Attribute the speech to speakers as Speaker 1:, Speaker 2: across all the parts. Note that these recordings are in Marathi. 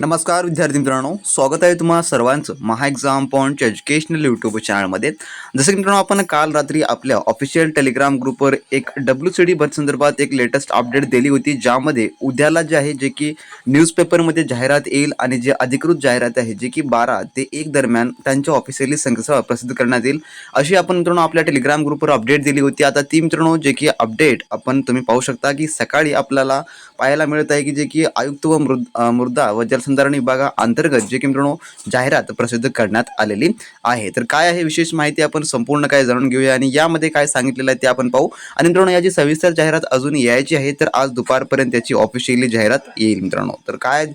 Speaker 1: नमस्कार विद्यार्थी मित्रांनो. स्वागत आहे तुम्हा सर्वांचं महा एक्झाम पॉईंटच्या एज्युकेशनल यूट्यूब चॅनलमध्ये जसं की मित्रांनो आपण काल रात्री आपल्या ऑफिशियल टेलिग्राम ग्रुपवर एक डब्ल्यू सी डी संदर्भात एक लेटेस्ट अपडेट दिली होती ज्यामध्ये उद्याला जे आहे जे की न्यूजपेपरमध्ये जाहिरात येईल आणि जे अधिकृत जाहिरात आहे जे की बारा ते एक दरम्यान त्यांच्या ऑफिशियली संकेतस्थळ प्रसिद्ध करण्यात येईल. अशी आपण मित्रांनो आपल्या टेलिग्राम ग्रुपवर अपडेट दिली होती. आता ती मित्रांनो जे की अपडेट आपण तुम्ही पाहू शकता की सकाळी आपल्याला पाहायला मिळत आहे की जे की आयुक्त व मृद मृदा व जलसंधारण विभागा अंतर्गत जे की मित्रांनो जाहिरात प्रसिद्ध करण्यात आलेली आहे. तर काय आहे विशेष माहिती आपण संपूर्ण काय जाणून घेऊया आणि यामध्ये काय सांगितलेलं आहे ते आपण पाहू. आणि मित्रांनो याची सविस्तर जाहिरात अजून यायची आहे तर आज दुपारपर्यंत याची ऑफिशियली जाहिरात येईल मित्रांनो तर काय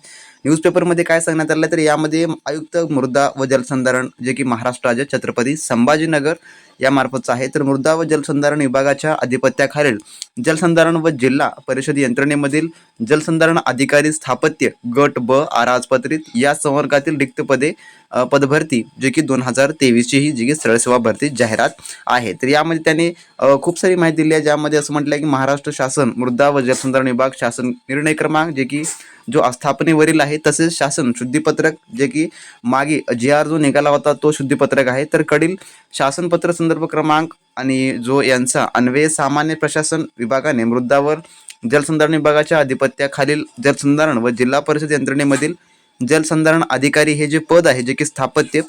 Speaker 1: न्यूजपेपरमध्ये काय सांगण्यात आलं तर यामध्ये आयुक्त मृदा व जलसंधारण जे की महाराष्ट्र राज्य छत्रपती संभाजीनगर यामार्फतचं आहे. तर मृदा व जलसंधारण विभागाच्या अधिपत्याखालील जलसंधारण व जिल्हा परिषद यंत्रणेमधील जलसंधारण अधिकारी स्थापत्य गट ब आराजपत्रित या संवर्गातील रिक्त पदे पदभरती जे की दोन हजार तेवीसची ही जी की सरळ सेवा भरती जाहिरात आहे. तर यामध्ये त्यांनी खूप सारी माहिती दिली आहे ज्यामध्ये असं म्हटलं आहे की महाराष्ट्र शासन मृदा व जलसंधारण विभाग शासन निर्णय क्रमांक जे की जो आस्थापनेवरील आहे तसेच शासन शुद्धीपत्रक जे की मागे जी आर जो निघाला होता तो शुद्धीपत्रक आहे. तर कडील शासनपत्र संदर्भ क्रमांक आणि जो यांचा अन्वय सामान्य प्रशासन विभागाने मृदावर जलसंधारण विभागाच्या अधिपत्याखालील जलसंधारण व जिल्हा परिषद यंत्रणेमधील जलसंधारण अधिकारी हे जे पद आहे जे की स्थापत्य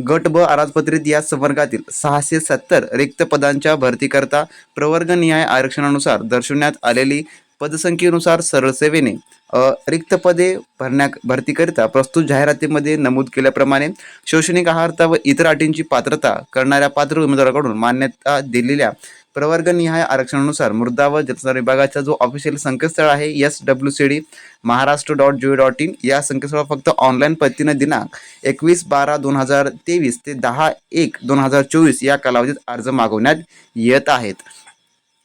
Speaker 1: गट ब अराजपत्रित या संवर्गातील सहाशे सत्तर रिक्त पदांच्या भरतीकरता प्रवर्गनिहाय आरक्षणानुसार दर्शवण्यात आलेली पदसंख्येनुसार सरळ सेवेने रिक्त पदे भरण्या भरतीकरिता प्रस्तुत जाहिरातीमध्ये नमूद केल्याप्रमाणे शैक्षणिक आहारता व इतर अटींची पात्रता करणाऱ्या पात्र उमेदवाराकडून मान्यता दिलेल्या प्रवर्गनिहाय आरक्षणानुसार मृदा व जलसंधारण विभागाचा जो ऑफिशियल संकेतस्थळ आहे S W C D Maharashtra dot G dot in या संकेतस्थळावर फक्त ऑनलाईन पद्धतीनं दिनांक एकवीस बारा दोन हजार तेवीस ते दहा एक दोन हजार चोवीस या कालावधीत अर्ज मागवण्यात येत आहेत.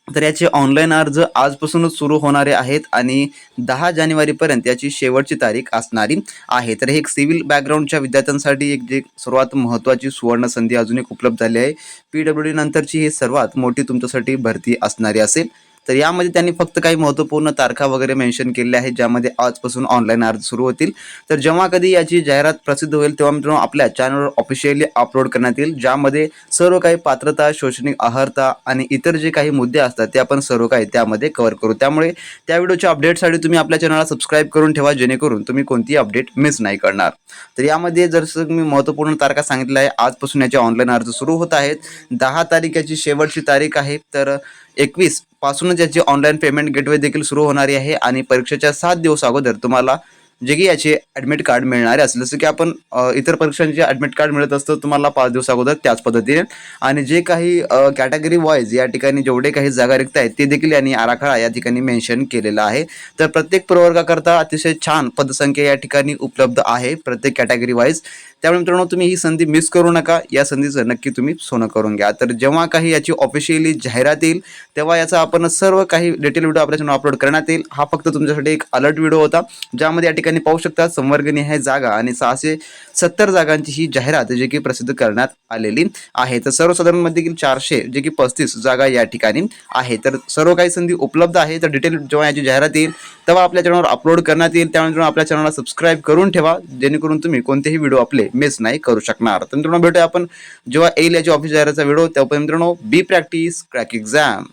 Speaker 1: तर याचे ऑनलाईन अर्ज आजपासूनच सुरू होणारे आहेत आणि दहा जानेवारीपर्यंत याची शेवटची तारीख असणारी आहे. तर हे एक सिव्हिल बॅकग्राऊंडच्या विद्यार्थ्यांसाठी एक जे सर्वात महत्त्वाची सुवर्ण संधी अजून एक उपलब्ध झाली आहे. पी डब्ल्यू डी नंतरची ही सर्वात मोठी तुमच्यासाठी भरती असणारी असेल. तर यामध्ये त्यांनी फक्त काही महत्त्वपूर्ण तारखा वगैरे मेन्शन केलेल्या आहेत ज्यामध्ये आजपासून ऑनलाईन अर्ज सुरू होतील. तर जेव्हा कधी याची जाहिरात प्रसिद्ध होईल तेव्हा मित्रांनो आपल्या चॅनलवर ऑफिशियली अपलोड करण्यात येईल ज्यामध्ये सर्व काही पात्रता शैक्षणिक अहर्ता आणि इतर जे काही मुद्दे असतात ते आपण सर्व काही त्यामध्ये कव्हर करू. त्यामुळे त्या व्हिडिओच्या अपडेटसाठी तुम्ही आपल्या चॅनलला सबस्क्राईब करून ठेवा जेणेकरून तुम्ही कोणतीही अपडेट मिस नाही करणार. तर यामध्ये जर मी महत्त्वपूर्ण तारखा सांगितल्या आहे आजपासून याचे ऑनलाईन अर्ज सुरू होत आहेत. दहा तारीख याची शेवटची तारीख आहे तर एकवीस पासूनच याची ऑनलाईन पेमेंट गेटवे देखील सुरू होणारी आहे आणि परीक्षेच्या सात दिवस अगोदर तुम्हाला जे की याचे ॲडमिट कार्ड मिळणारे असेल जसं की आपण इतर परीक्षांचे ॲडमिट कार्ड मिळत असतं तुम्हाला पाच दिवस अगोदर त्याच पद्धतीने. आणि जे काही कॅटेगरी वाईज या ठिकाणी जेवढे काही जागा रिक्त आहेत ते देखील यांनी आराखडा या ठिकाणी मेन्शन केलेला आहे. तर प्रत्येक प्रवर्गाकरता अतिशय छान पदसंख्या या ठिकाणी उपलब्ध आहे प्रत्येक कॅटेगरी वाईज त्यामुळे मित्रांनो तुम्ही ही संधी मिस करू नका. या संधीचं नक्की तुम्ही सोनं करून घ्या. तर जेव्हा काही याची ऑफिशियली जाहिरात येईल तेव्हा याचा आपण सर्व काही डिटेल व्हिडिओ आपल्या चॅनल अपलोड करण्यात येईल. हा फक्त तुमच्यासाठी एक अलर्ट व्हिडिओ होता ज्यामध्ये या ठिकाणी पाहू शकता संवर्गनिहाय जागा आणि सहाशे सत्तर जागांची ही जाहिरात जी की प्रसिद्ध करण्यात आलेली आहे. तर सर्वसाधारणमध्ये देखील चारशे जे की पस्तीस जागा या ठिकाणी आहे. तर सर्व काही संधी उपलब्ध आहे. तर डिटेल जेव्हा याची जाहिरात येईल तेव्हा आपल्या चॅनलवर अपलोड करण्यात येईल. त्यामुळे आपल्या चॅनलला सबस्क्राईब करून ठेवा जेणेकरून तुम्ही कोणतेही व्हिडिओ आपले मिस नाही करू शकणार. तर मित्रांनो भेटूया आपण. जेव्हा येईल याची ऑफिस जाहिराचा व्हिडिओ तेव्हा मित्रांनो बी प्रॅक्टिस क्रॅक एक्झाम